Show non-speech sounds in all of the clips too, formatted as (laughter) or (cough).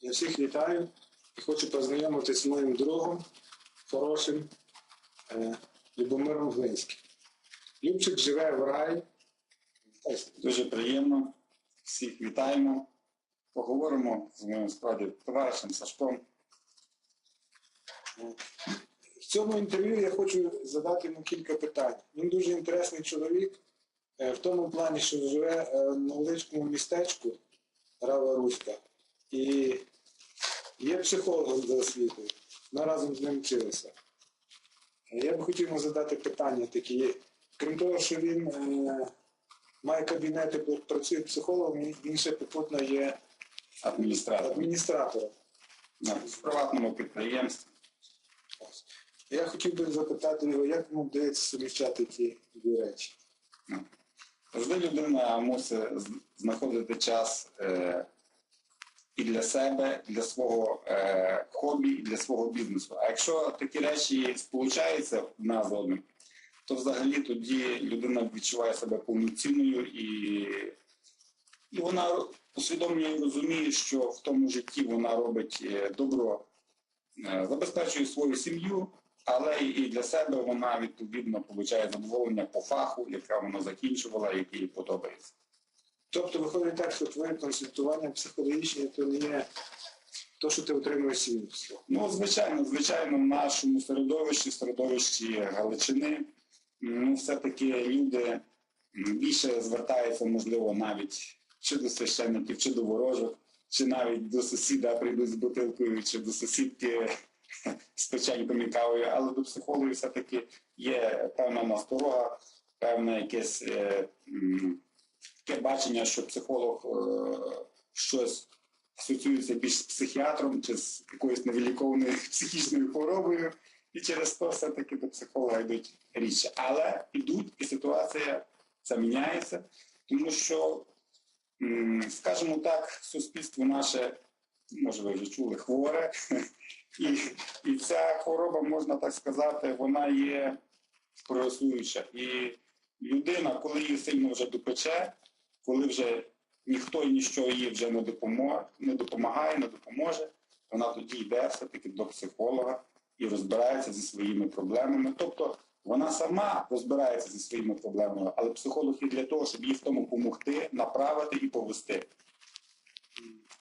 Я всіх вітаю і хочу познайомитися з моїм другом, хорошим е, Любомиром Глинським. Любчик живе в раї. Дуже приємно. Всіх вітаємо. Поговоримо з моїм справді товаришем Сашком. В цьому інтерв'ю я хочу задати йому кілька питань. Він дуже інтересний чоловік е, в тому плані, що живе е, на величкому містечку Рава Руська. І є психологом за освітою. Ми разом з ним вчилися. Я би хотів йому задати питання такі. Крім того, що він е, має кабінети, працює психологом, він- ще попутно є Адміністратор адміністратором. на в приватному підприємстві. Я хотів би запитати його, як йому вдається суміщати ті дві речі. Завжди людина мусить знаходити час е, і для себе, і для свого е, хобі, і для свого бізнесу. А якщо такі речі сполучаються одна з одним, то взагалі тоді людина відчуває себе повноцінною і, і вона усвідомлює розуміє, що в тому житті вона робить е, добро, е, забезпечує свою сім'ю, але і для себе вона відповідно получає задоволення по фаху, яке вона закінчувала, який їй подобається. Тобто виходить так, що твоє консультування психологічне то не є то, що ти отримуєш сім'ю. Ну, звичайно, звичайно, в нашому середовищі, середовищі Галичини, ну, все-таки люди більше звертаються, можливо, навіть чи до священників, чи до ворожок, чи навіть до сусіда прийдуть з бутилкою, чи до сусідки з печеньком і кавою, але до психологів все-таки є певна насторога, певне якесь е, таке бачення, що психолог е, щось асоціюється більш з психіатром чи з якоюсь невилікованою (laughs) психічною хворобою, і через то все-таки до психолога йдуть рідше. Але йдуть, і ситуація ця міняється, тому що, скажімо так, суспільство наше, може ви вже чули, хворе, (laughs) і, і ця хвороба, можна так сказати, вона є прогресуюча. І людина, коли її сильно вже допече, коли вже ніхто і ніщо їй вже не допоможе, не допомагає, не допоможе, вона тоді йде все-таки до психолога і розбирається зі своїми проблемами. Тобто вона сама розбирається зі своїми проблемами, але психолог є для того, щоб їй в тому допомогти, направити і повести.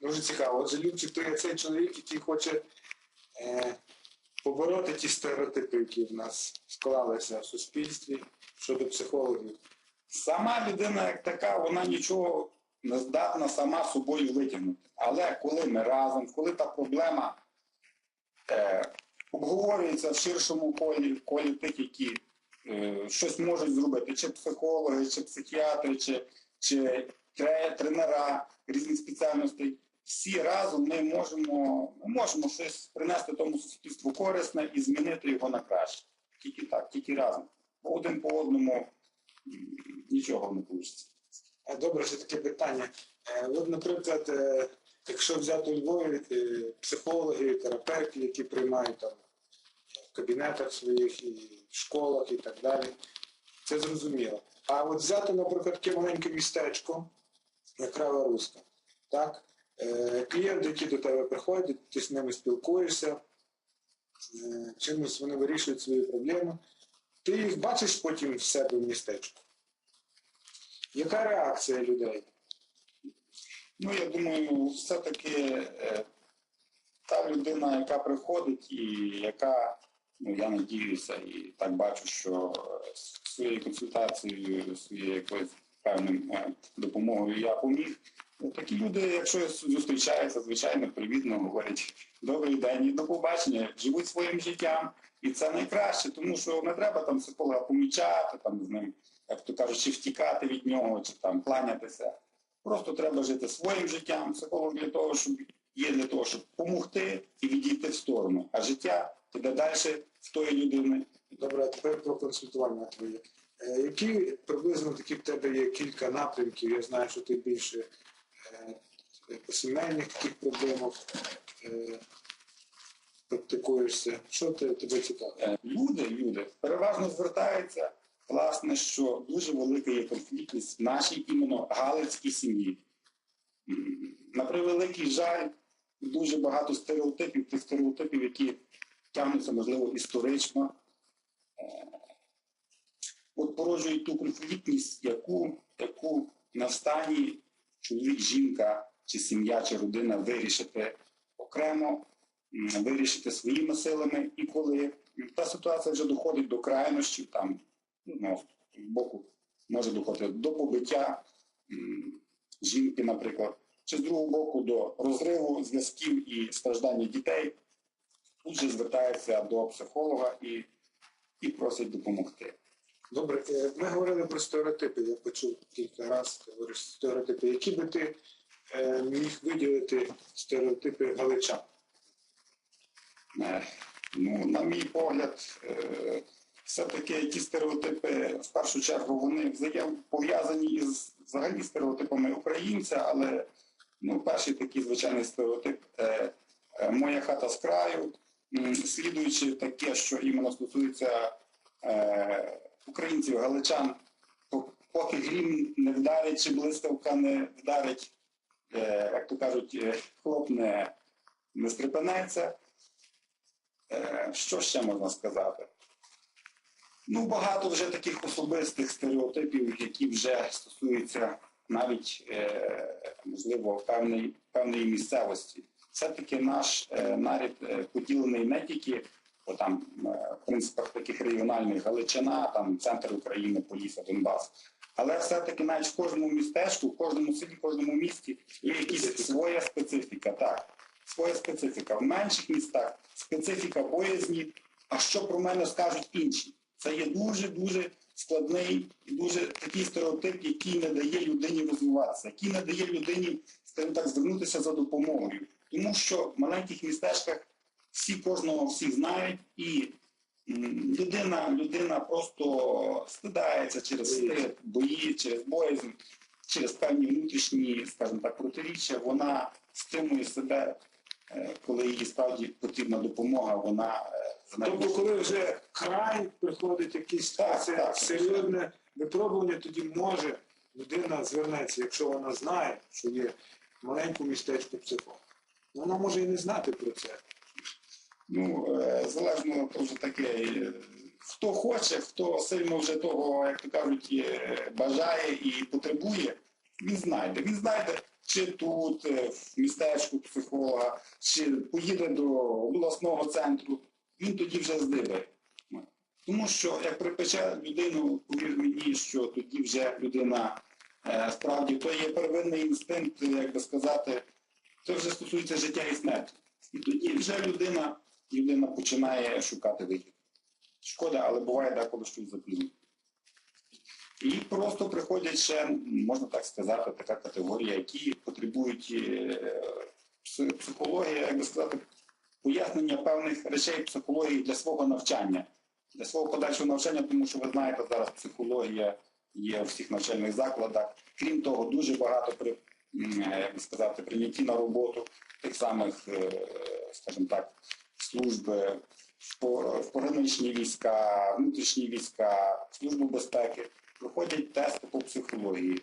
Дуже цікаво. Отже, Любчик, то є цей чоловік, який хоче е, побороти ті стереотипи, які в нас склалися в суспільстві щодо психологів. Сама людина як така, вона нічого не здатна сама собою витягнути. Але коли ми разом, коли та проблема е, обговорюється в ширшому колі, колі тих, які е, щось можуть зробити, чи психологи, чи психіатри, чи, чи тренера різних спеціальностей, всі разом ми можемо, ми можемо щось принести тому суспільству корисне і змінити його на краще. Тільки так, тільки разом. Один по одному нічого не вийде. Добре, ще таке питання. Е, от, наприклад, е, якщо взяти у Львові е, психологи, терапевти, які приймають там в кабінетах своїх і в школах і так далі, це зрозуміло. А от взяти, наприклад, таке маленьке містечко, як Рава Руська, так? Е, клієнти, які до тебе приходять, ти з ними спілкуєшся, е, чимось вони вирішують свої проблеми. Ти їх бачиш потім в себе в містечку. Яка реакція людей? Ну, я думаю, все-таки е, та людина, яка приходить і яка, ну я надіюся, і так бачу, що своєю консультацією, своєю якоюсь певним е, допомогою я поміг. Такі люди, якщо зустрічаються, звичайно, привітно говорять добрий день і до побачення, живуть своїм життям. І це найкраще, тому що не треба там психолога помічати, там з ним, як то кажуть, чи втікати від нього, чи там кланятися. Просто треба жити своїм життям. Психолог для того, щоб є для того, щоб допомогти і відійти в сторону. А життя піде далі в тої людини. Добре, а тепер про консультування твоє. Е, Які приблизно такі в тебе є кілька напрямків? Я знаю, що ти більше е, по сімейних таких проблемах е, практикуєшся. Що те- тебе цікавить? Е, Люди, люди переважно звертаються, власне, що дуже велика є конфліктність в нашій іменно галицькій сім'ї. На превеликий жаль, дуже багато стереотипів, тих стереотипів, які тягнуться, можливо, історично. Е, От породжують ту конфліктність, яку, яку на стані чоловік, жінка, чи сім'я, чи родина вирішити окремо, вирішити своїми силами. І коли та ситуація вже доходить до крайнощів, там ну, боку може доходити до побиття жінки, наприклад, чи з другого боку до розриву зв'язків і страждання дітей, тут же звертається до психолога і, і просить допомогти. Добре, е, ми говорили про стереотипи. Я почув кілька разів, говориш стереотипи. Які би ти е, міг виділити стереотипи галичан? Е, Ну, на мій погляд, е, все-таки ті стереотипи, в першу чергу, вони взаємопов'язані із взагалі стереотипами українця, але ну, перший такий звичайний стереотип е, е, моя хата з краю, слідуючи таке, що іменно стосується українців, галичан, по- поки грім не вдарить чи блискавка не вдарить, як то кажуть, хлоп не, не стрепенеться. Е, Що ще можна сказати? Ну, багато вже таких особистих стереотипів, які вже стосуються навіть, е, можливо, певної, певної місцевості. Все-таки наш е, нарід поділений не тільки по там, принципах таких регіональних Галичина, там центр України, Полісся, Донбас. Але все-таки навіть в кожному містечку, в кожному селі, в кожному місті є якась своя специфіка. Так своя специфіка. В менших містах специфіка боязні, а що про мене скажуть інші. Це є дуже-дуже складний і дуже такий стереотип, який не дає людині розвиватися, який не дає людині, скажімо так, звернутися за допомогою. Тому що в маленьких містечках всі кожного всіх знають, і людина, людина просто стидається через стид, бої, через боязнь, через певні внутрішні, скажімо так, протиріччя, вона стримує себе, коли їй справді потрібна допомога, вона е, Тобто, коли вже край приходить якісь Так, це так, серйозне випробування, тоді може людина звернеться, якщо вона знає, що є в маленькому містечку психолог. Вона може і не знати про це. Ну, е, залежно то вже таке. е, Хто хоче, хто сильно вже того, як то кажуть, е, бажає і потребує, він знайде. Він знайде чи тут, е, в містечку психолога, чи поїде до обласного центру, він тоді вже здибає. Тому що як припече людину, повір мені, що тоді вже людина е, справді то є первинний інстинкт, як би сказати, це вже стосується життя і смерті. І тоді вже людина, людина починає шукати вихід. Шкода, але буває деколи щось запізно. І просто приходять ще, можна так сказати, така категорія, які потребують е, психології, як би сказати, пояснення певних речей психології для свого навчання, для свого подальшого навчання, тому що ви знаєте, зараз психологія є у всіх навчальних закладах. Крім того, дуже багато при як би сказати, прийнятті на роботу тих самих, е, скажімо так, служб е, в пограничні війська, внутрішні війська, службу безпеки, проходять тести по психології.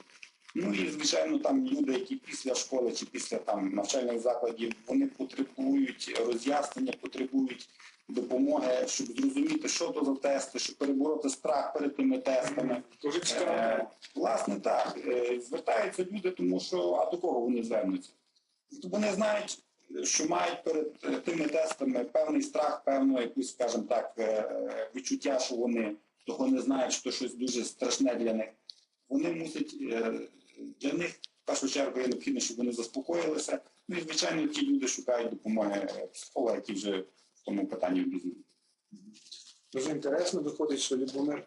Ну і звичайно, там люди, які після школи чи після там навчальних закладів, вони потребують роз'яснення, потребують допомоги, щоб зрозуміти, що то за тести, щоб перебороти страх перед тими тестами. Дуже Е. Власне, так. Е, Звертаються люди, тому що а до кого вони звернуться? Вони знають, що мають перед е, тими тестами певний страх, певну якусь, скажімо так, е, відчуття, що вони того не знають, що щось дуже страшне для них. Вони мусять е, для них в першу чергу є необхідно, щоб вони заспокоїлися. Ну і звичайно, ті люди шукають допомоги психолога, які вже в тому питанні обізнані. Дуже інтересно виходить, що Любомир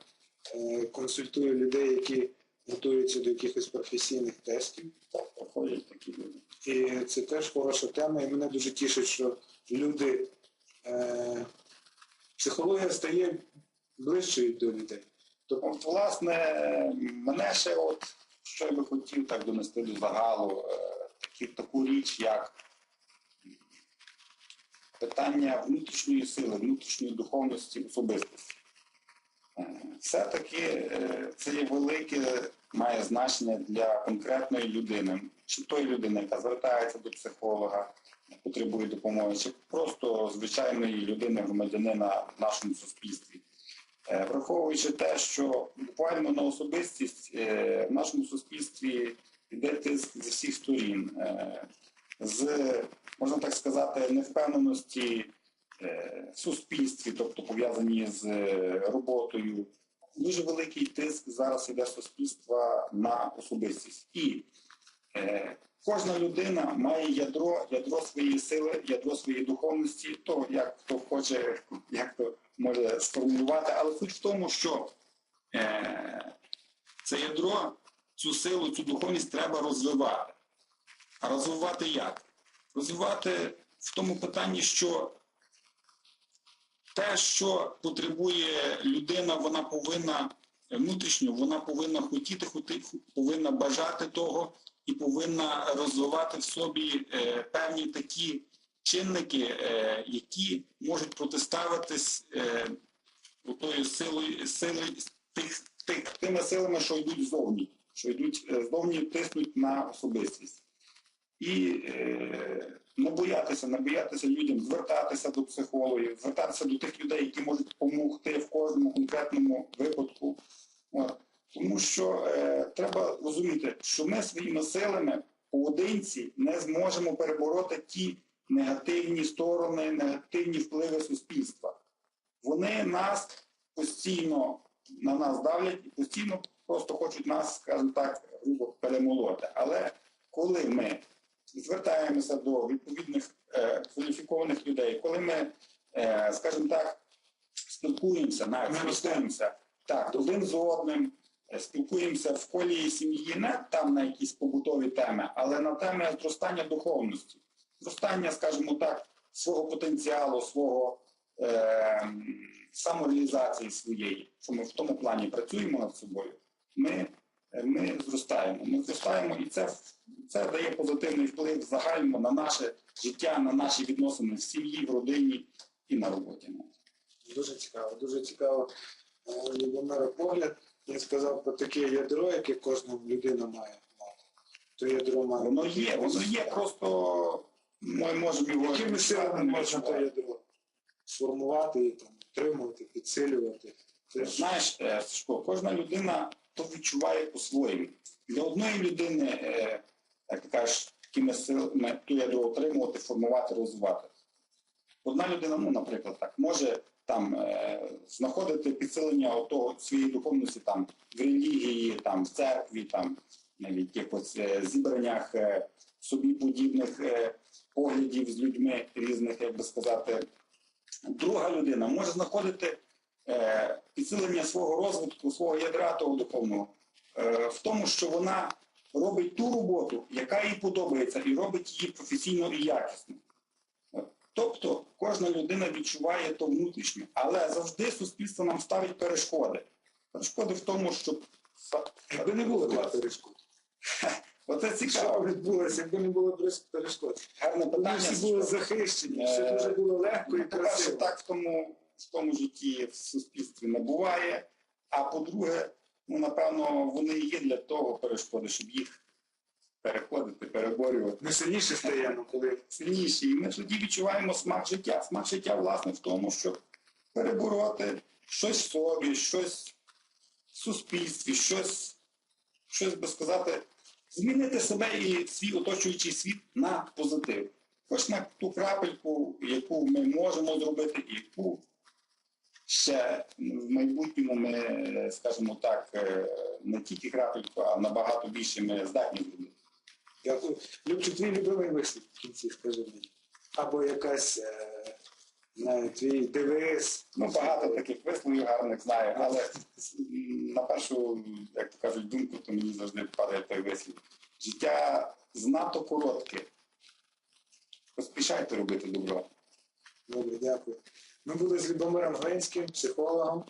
е, консультує людей, які готуються до якихось професійних тестів. Так, проходять такі люди. І це теж хороша тема, і мене дуже тішить, що люди, е, психологія стає ближчою до людей. Тобто, власне, мене ще от, що я би хотів так донести до загалу, е, такі, таку річ, як питання внутрішньої сили, внутрішньої духовності особистості. Е, Все-таки е, це є велике, має значення для конкретної людини, чи тої людини, яка звертається до психолога, потребує допомоги, чи просто звичайної людини, громадянина в нашому суспільстві. Е, Враховуючи те, що буквально на особистість е, в нашому суспільстві йде тиск з усіх сторін, е, з, можна так сказати, невпевненості в суспільстві, тобто пов'язані з роботою. Дуже великий тиск зараз іде суспільства на особистість. І кожна людина має ядро, ядро своєї сили, ядро своєї духовності, то як хто хоче, як то може сформулювати, але суть в тому, що е, це ядро, цю силу, цю духовність треба розвивати. А розвивати як? Розвивати в тому питанні, що те, що потребує людина, вона повинна внутрішньо, вона повинна хотіти, повинна бажати того і повинна розвивати в собі е, певні такі чинники, е, які можуть протиставитись е, тою силою, сили, тих, тих, тими силами, що йдуть ззовні, що йдуть е, ззовні, тиснуть на особистість. І е, боятися, не боятися людям звертатися до психологів, звертатися до тих людей, які можуть допомогти в кожному конкретному випадку. Тому що е, треба розуміти, що ми своїми силами поодинці не зможемо перебороти ті негативні сторони, негативні впливи суспільства. Вони нас постійно на нас давлять і постійно просто хочуть нас, скажімо так, грубо перемолоти. Але коли ми звертаємося до відповідних е, кваліфікованих людей, коли ми, е, скажімо так, спілкуємося, навіть спілкуємося так, один з одним, е, спілкуємося в колі сім'ї, не там на якісь побутові теми, але на теми зростання духовності, зростання, скажімо так, свого потенціалу, свого е, самореалізації своєї, що ми в тому плані працюємо над собою, ми, е, ми зростаємо. Ми зростаємо, і це, це дає позитивний вплив загально на наше життя, на наші відносини в сім'ї, в родині і на роботі. Дуже цікаво, дуже цікаво. Е, Любомира погляд. Він сказав про таке ядро, яке кожна людина має мати. То ядро має. Воно є, воно є, просто ми можемо його Якими силами можна те ядро сформувати, і там, підтримувати, підсилювати? Це Знаєш, е, Сашко, кожна людина то відчуває по-своєму. Для одної людини, е, як ти кажеш, такими силами ту ядро отримувати, формувати, розвивати. Одна людина, ну, наприклад, так, може там е, знаходити підсилення того своєї духовності там в релігії, там в церкві, там навіть якось е, зібраннях собі подібних поглядів з людьми різних, як би сказати. Друга людина може знаходити е, підсилення свого розвитку, свого ядра того духовного е, в тому, що вона робить ту роботу, яка їй подобається, і робить її професійно і якісно. Тобто кожна людина відчуває то внутрішньо, але завжди суспільство нам ставить перешкоди. Перешкоди в тому, щоб Аби не було перешкод. (laughs) Оце цікаво. відбулося, якби не було перешкод? Гарне Вони питання. всі були захищені, все дуже було легко і Ну, красиво. так в тому, в тому житті в суспільстві не буває. А по-друге, ну напевно, вони є для того перешкоди, щоб їх переходити, переборювати. Ми сильніше стаємо, коли Сильніші. І ми тоді відчуваємо смак життя. Смак життя, власне, в тому, щоб перебороти щось в собі, щось в суспільстві, щось, щось би сказати, змінити себе і свій оточуючий світ на позитив. Хоч на ту крапельку, яку ми можемо зробити, і яку ще в майбутньому ми, скажімо так, е, не тільки крапельку, а набагато більше ми здатні зробити. Дякую. Любче, твій любимий вислів в кінці, скажи мені. Або якась е, твій девиз. Ну, багато таких висловів гарних знаю, але на першу, як то кажуть, думку, то мені завжди падає той вислів. Життя знато коротке. Поспішайте робити добро. Добре, дякую. Ми були з Любомиром Глинським, психологом.